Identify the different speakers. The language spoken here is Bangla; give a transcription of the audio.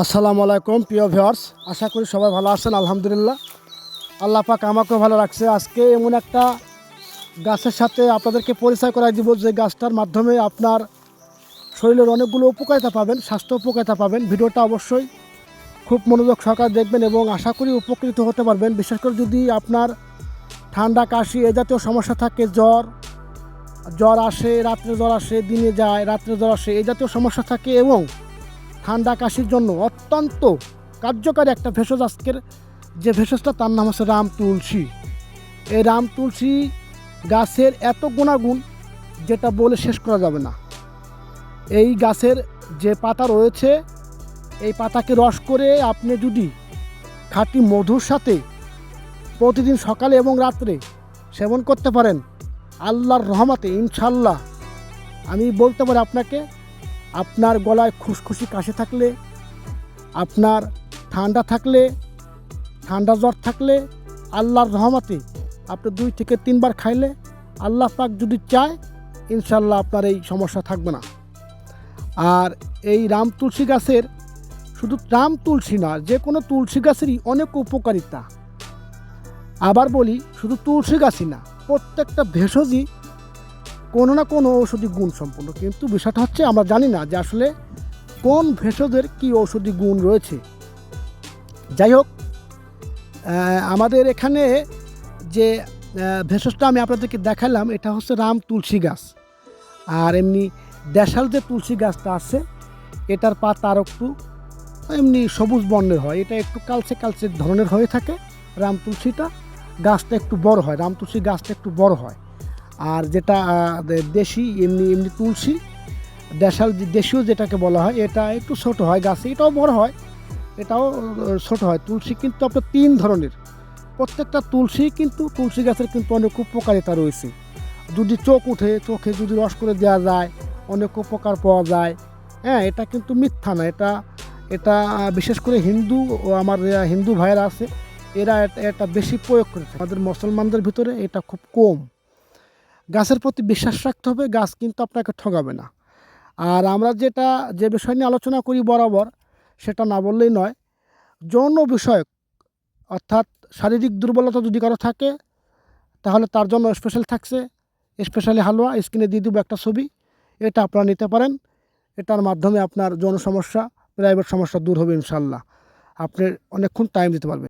Speaker 1: আসসালামু আলাইকুম, প্রিয় ভিউয়ার্স। আশা করি সবাই ভালো আছেন, আলহামদুলিল্লাহ। আল্লাহ পাক আমাকেও ভালো রাখছে। আজকে এমন একটা গাছের সাথে আপনাদেরকে পরিচয় করাই দিব যে গাছটার মাধ্যমে আপনার শরীরের অনেকগুলো উপকারিতা পাবেন, স্বাস্থ্য উপকারিতা পাবেন। ভিডিওটা অবশ্যই খুব মনোযোগ সহকারে দেখবেন এবং আশা করি উপকৃত হতে পারবেন। বিশেষ করে যদি আপনার ঠান্ডা, কাশি এ জাতীয় সমস্যা থাকে, জ্বর জ্বর আসে, রাত্রে জ্বর আসে, দিনে যায়, রাত্রে জ্বর আসে এই জাতীয় সমস্যা থাকে এবং ঠান্ডা কাশির জন্য অত্যন্ত কার্যকারী একটা ভেষজ আজকের যে ভেষজটা, তার নাম হচ্ছে রাম তুলসী। এই রাম তুলসী গাছের এত গুণাগুণ যেটা বলে শেষ করা যাবে না। এই গাছের যে পাতা রয়েছে, এই পাতাকে রস করে আপনি যদি খাঁটি মধুর সাথে প্রতিদিন সকালে এবং রাত্রে সেবন করতে পারেন, আল্লাহর রহমাতে ইনশাল্লাহ আমি বলতে পারি আপনাকে আপনার গলায় খুশখুশি কাশি থাকলে, আপনার ঠান্ডা থাকলে, ঠান্ডা জ্বর থাকলে, আল্লাহর রহমতে আপনি দুই থেকে তিনবার খাইলে আল্লাহ পাক যদি চায় ইনশাল্লাহ আপনার এই সমস্যা থাকবে না। আর এই রাম তুলসী গাছের শুধু রাম তুলসী না, যে কোনো তুলসী গাছেরই অনেক উপকারিতা। আবার বলি, শুধু তুলসী গাছই না, প্রত্যেকটা ভেষজই কোনো না কোনো ঔষধি গুণ সম্পূর্ণ কিন্তু বিষয়টা হচ্ছে আমরা জানি না যে আসলে কোন ভেষজের কি ঔষধি গুণ রয়েছে। যাই হোক আমাদের এখানে যে ভেষজটা আমি আপনাদেরকে দেখালাম, এটা হচ্ছে রাম তুলসী গাছ। আর এমনি দেশাল যে তুলসী গাছটা আছে, এটার পাতা আর একটু এমনি সবুজ বর্ণের হয়। এটা একটু কালচে কালচে ধরনের হয়ে থাকে রাম তুলসীটা। গাছটা একটু বড় হয়, রাম তুলসী গাছটা একটু বড় হয়। আর যেটা দেশি, এমনি এমনি তুলসী, দেশাল, দেশীয় যেটাকে বলা হয়, এটা একটু ছোট হয় গাছে, এটাও বড় হয়, এটাও ছোট হয়। তুলসী কিন্তু আপনার তিন ধরনের। প্রত্যেকটা তুলসী কিন্তু, তুলসী গাছের কিন্তু অনেক উপকারিতা রয়েছে। যদি চোখ উঠে, চোখে যদি রস করে দেওয়া যায়, অনেক উপকার পাওয়া যায়। হ্যাঁ এটা কিন্তু মিথ্যা না, এটা এটা বিশেষ করে হিন্দু, ও আমার হিন্দু ভাইয়েরা আছে, এরা এটা- বেশি প্রয়োগ করে আমাদের মুসলমানদের ভিতরে এটা খুব কম। গাছের প্রতি বিশ্বাস রাখতে হবে, গাছ কিন্তু আপনাকে ঠগাবে না। আর আমরা যেটা, যে বিষয় নিয়ে আলোচনা করি বরাবর, সেটা না বললেই নয়, যৌন বিষয়ক, অর্থাৎ শারীরিক দুর্বলতা যদি কারও থাকে, তাহলে তার জন্য স্পেশাল থাকছে। স্পেশালি হালুয়া স্ক্রিনে দিয়ে দেবো একটা ছবি, এটা আপনারা নিতে পারেন। এটার মাধ্যমে আপনার যৌন সমস্যা প্রাইভেট সমস্যা দূর হবে ইনশাল্লাহ আপনি অনেকক্ষণ টাইম দিতে পারবেন।